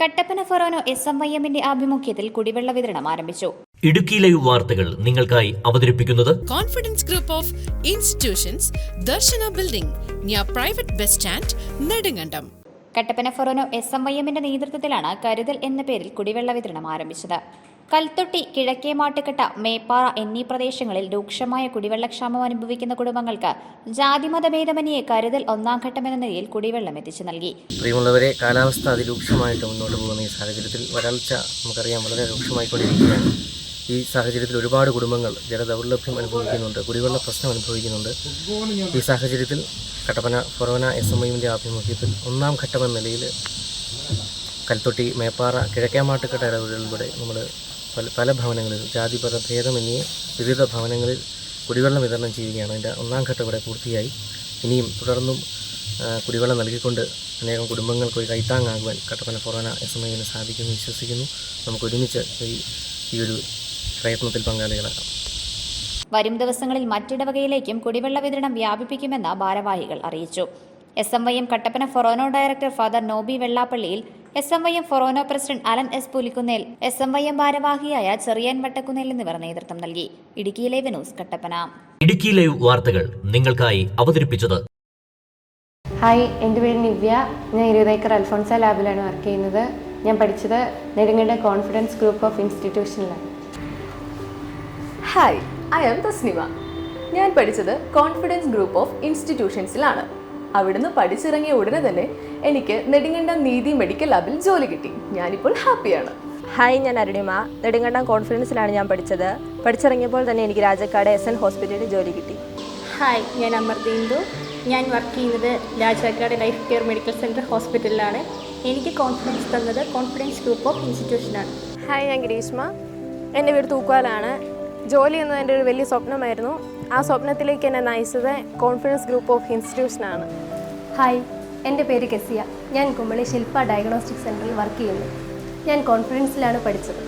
Kattappana forane S M Y എമ്മിന്റെ ആഭിമുഖ്യത്തിൽ കുടിവെള്ള വിതരണം ആരംഭിച്ചു. ഇടുക്കി ലൈവ് വാർത്തകൾ നിങ്ങൾക്കായി അവതരിപ്പിക്കുന്നത് confidence group of institutions Darshana building near private bus stand Nedumkandam Kattappana forane S M Y എമ്മിന്റെ നേതൃത്വത്തിലാണ് കരുതൽ എന്ന പേരിൽ കുടിവെള്ള വിതരണം ആരംഭിച്ചത്. കൽത്തൊട്ടി കിഴക്കേ മാട്ടുകെട്ട മേപ്പാറ എന്നീ പ്രദേശങ്ങളിൽ രൂക്ഷമായ കുടിവെള്ളക്ഷാമം അനുഭവിക്കുന്ന കുടുംബങ്ങൾക്ക് ജാതിമതഭേദമന്യേ കരുതൽ ഒന്നാം ഘട്ടമെന്ന നിലയിൽ കുടിവെള്ളം എത്തിച്ചു നൽകി. പ്രിയമുള്ളവരെ കാലാവസ്ഥ അതിരൂക്ഷമായിട്ട് മുന്നോട്ട് പോകുന്ന ഈ സാഹചര്യത്തിൽ വരൾച്ച നമുക്കറിയാം വളരെ രൂക്ഷമായിക്കൊണ്ടിരിക്കുകയാണ്. ഈ സാഹചര്യത്തിൽ ഒരുപാട് കുടുംബങ്ങൾ ജലദൗർലഭ്യം അനുഭവിക്കുന്നുണ്ട് കുടിവെള്ള പ്രശ്നം അനുഭവിക്കുന്നുണ്ട്. ഈ സാഹചര്യത്തിൽ കട്ടപ്പന ഫൊറോന എസ് എം ഐവിന്റെ ആഭിമുഖ്യത്തിൽ ഒന്നാം ഘട്ടമെന്ന നിലയിൽ കൽത്തൊട്ടി മേപ്പാറ കിഴക്കേമാട്ടുകെട്ട ഇടവുകളിലൂടെ നമ്മൾ പല പല ഭവനങ്ങളിൽ ജാതിപര ഭേദമന്യേ വിവിധ ഭവനങ്ങളിൽ കുടിവെള്ളം വിതരണം ചെയ്യുകയാണ്. അതിന്റെ ഒന്നാം ഘട്ടം ഇവിടെ പൂർത്തിയായി. ഇനിയും തുടർന്നും കുടിവെള്ളം നൽകിക്കൊണ്ട് അനേകം കുടുംബങ്ങൾക്ക് ഒരു കൈത്താങ്ങാകുവാൻ കട്ടപ്പന ഫൊറോന എസ് എം ഐന് സാധിക്കുമെന്ന് വിശ്വസിക്കുന്നു. നമുക്ക് ഒരുമിച്ച് ഈ ഈ ഒരു പ്രയത്നത്തിൽ പങ്കാളികളാകാം. വരും ദിവസങ്ങളിൽ മറ്റിടവകയിലേക്കും കുടിവെള്ള വിതരണം വ്യാപിപ്പിക്കുമെന്ന് ഭാരവാഹികൾ അറിയിച്ചു. S M Y M Kattappana forane director father Noby വെള്ളാപ്പള്ളിയിൽ S M Y M forane president Alan S Pulikkunnel S M Y M ഭാരവാഹിയായ Cherian Vattakkunnel എന്നിവർ നേതൃത്വം നൽകി. ഇടുക്കിയിലെ ന്യൂസ് കട്ടപ്പന. ഇടുക്കി ലൈവ് വാർത്തകൾ നിങ്ങൾക്കായി അവതരിപ്പിച്ചത് ഹായ് എന്റെ പേര് നിവ്യ. ഞാൻ ഇരുപതേക്കർ അൽഫോൺസ ലാബിലാണ് വർക്ക് ചെയ്യുന്നത്. ഞാൻ പഠിച്ചത് നെടുങ്ങയുടെ confidence group of ഇൻസ്റ്റിറ്റ്യൂഷനിലാണ്. Hi I am Thasnima. ഞാൻ പഠിച്ചത് കോൺഫിഡൻസ് ഗ്രൂപ്പ് ഓഫ് ഇൻസ്റ്റിറ്റ്യൂഷൻസിലാണ്. അവിടുന്ന് പഠിച്ചിറങ്ങിയ ഉടനെ തന്നെ എനിക്ക് നെടുങ്കണ്ടം നീതി മെഡിക്കൽ ലാബിൽ ജോലി കിട്ടി. ഞാനിപ്പോൾ ഹാപ്പിയാണ്. ഹായ് ഞാൻ അരുണിമ. നെടുങ്കണ്ടം കോൺഫിഡൻസിലാണ് ഞാൻ പഠിച്ചത്. പഠിച്ചിറങ്ങിയപ്പോൾ തന്നെ എനിക്ക് രാജക്കാട് എസ് എൻ ഹോസ്പിറ്റലിൽ ജോലി കിട്ടി. ഹായ് ഞാൻ അമർദീന്ദു. ഞാൻ വർക്ക് ചെയ്യുന്നത് Rajakkad life care medical centre ഹോസ്പിറ്റലിലാണ് എനിക്ക് കോൺഫിഡൻസ് തന്നത് കോൺഫിഡൻസ് ഗ്രൂപ്പ് ഓഫ് ഇൻസ്റ്റിറ്റ്യൂഷനാണ് ഹായ് ഞാൻ ഗ്രീഷ്മ. എന്റെ വീട് തൂക്കുവാലാണ്. ജോലി എന്നത് എന്റെ ഒരു വലിയ സ്വപ്നമായിരുന്നു. ആ സ്വപ്നത്തിലേക്ക് എന്നെ നയിച്ചത് കോൺഫിഡൻസ് ഗ്രൂപ്പ് ഓഫ് ഇൻസ്റ്റിറ്റ്യൂഷനാണ് ഹായ് എന്റെ പേര് കെസിയ. ഞാൻ കുമ്പളി ശില്പ ഡയഗ്നോസ്റ്റിക് സെന്ററിൽ വർക്ക് ചെയ്യുന്നു. ഞാൻ കോൺഫിഡൻസിലാണ് പഠിച്ചത്.